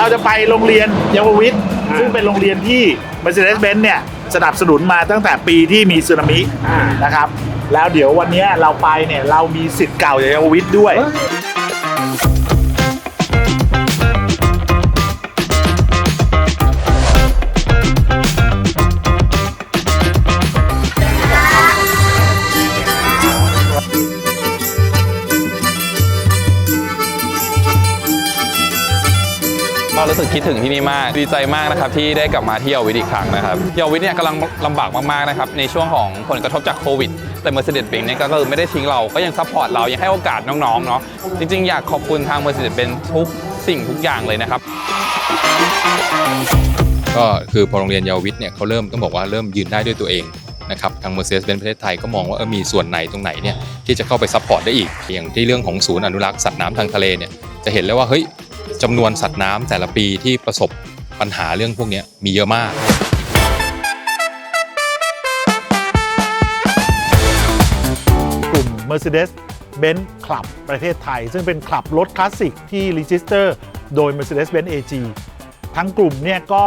เราจะไปโรงเรียนเยาววิทย์ซึ่งเป็นโรงเรียนที่ Mercedes-Benz เนี่ยสนับสนุนมาตั้งแต่ปีที่มีสึนามิอ่านะครับ แล้วเดี๋ยววันเนี้ยเราไปเนี่ยเรามีสิทธิ์เก่าจากเยาววิทย์ด้วย ก็รู้สึกคิดถึงที่นี่มาก ดีใจมากนะครับที่ได้กลับมาที่เยาวิทอีกครั้งนะครับเยาวิทเนี่ยกำลังลำบากมากๆนะครับในช่วงของผลกระทบจากโควิดแต่ Mercedes-Benz เนี่ยก็คือไม่ได้ทิ้งเราก็ยังซัพพอร์ตเรายังให้โอกาสน้องๆเนาะจริง ๆ อยากขอบคุณทาง Mercedes-Benz ทุกสิ่งทุกอย่างเลยนะครับ ก็คือพอโรงเรียนเยาวิทเนี่ยเขาเริ่มต้องบอกว่าเริ่มยืนได้ด้วยตัวเองนะครับทาง Mercedes-Benz ประเทศไทยก็มองว่าเออมีส่วนไหนตรงไหนเนี่ยที่จะเข้าไปซัพพอร์ตได้อีก อย่างที่เรื่องของศูนย์อนุรักษ์สัตว์น้ำทางทะเลเนี่ยจะเห็นเลยว่าเฮ้ย จำนวนสัตว์น้ำแต่ละปีที่ประสบปัญหาเรื่องพวกเนี้ยมีเยอะมาก กลุ่ม Mercedes-Benz Club ประเทศไทย ซึ่งเป็นคลับรถคลาสสิกที่รีจิสเตอร์โดย Mercedes-Benz AG ทั้งกลุ่มเนี่ยก็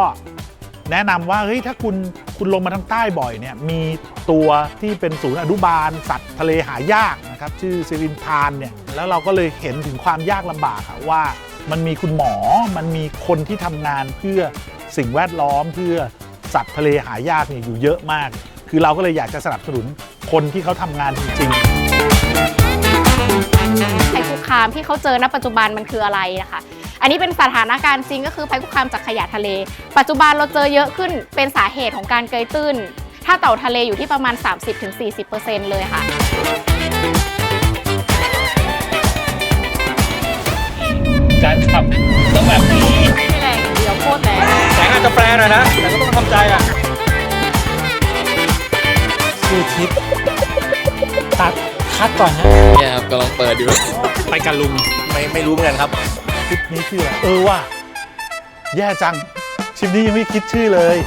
แนะนำว่าเฮ้ยถ้าคุณคุณลงมาทางใต้บ่อยเนี่ยมีตัวที่เป็นศูนย์อนุบาล สัตว์ทะเลหายากนะครับ ชื่อซิรินทานเนี่ยแล้วเราก็เลยเห็นถึงความยากลำบากอะว่า มันมีคุณหมอ มันมีคนที่ทำงานเพื่อสิ่งแวดล้อมเพื่อสัตว์ทะเลหายากเนี่ยอยู่เยอะมาก คือเราก็เลยอยากจะสนับสนุนคนที่เขาทำงานจริงๆภัยคุกคามที่เขาเจอณปัจจุบันมันคืออะไรนะคะ อันนี้เป็นสถานการณ์จริงก็คือภัยคุกคามจากขยะทะเล ปัจจุบันเราเจอเยอะขึ้นเป็นสาเหตุของการเกยตื้น ถ้าเต่าทะเลอยู่ที่ประมาณ 30-40%เลยค่ะ แสงอาจจะแปรหน่อยนะ แต่ก็ต้องทำใจอะชื่อทริปตัดคัดก่อนฮะเนี่ยครับกำลังเปิดอยู่ ไปกันลุงไม่ไม่รู้เหมือนกันครับทริปนี้ชื่ออะไรเออว่ะแย่จังทริปนี้ยังไม่คิดชื่อเลย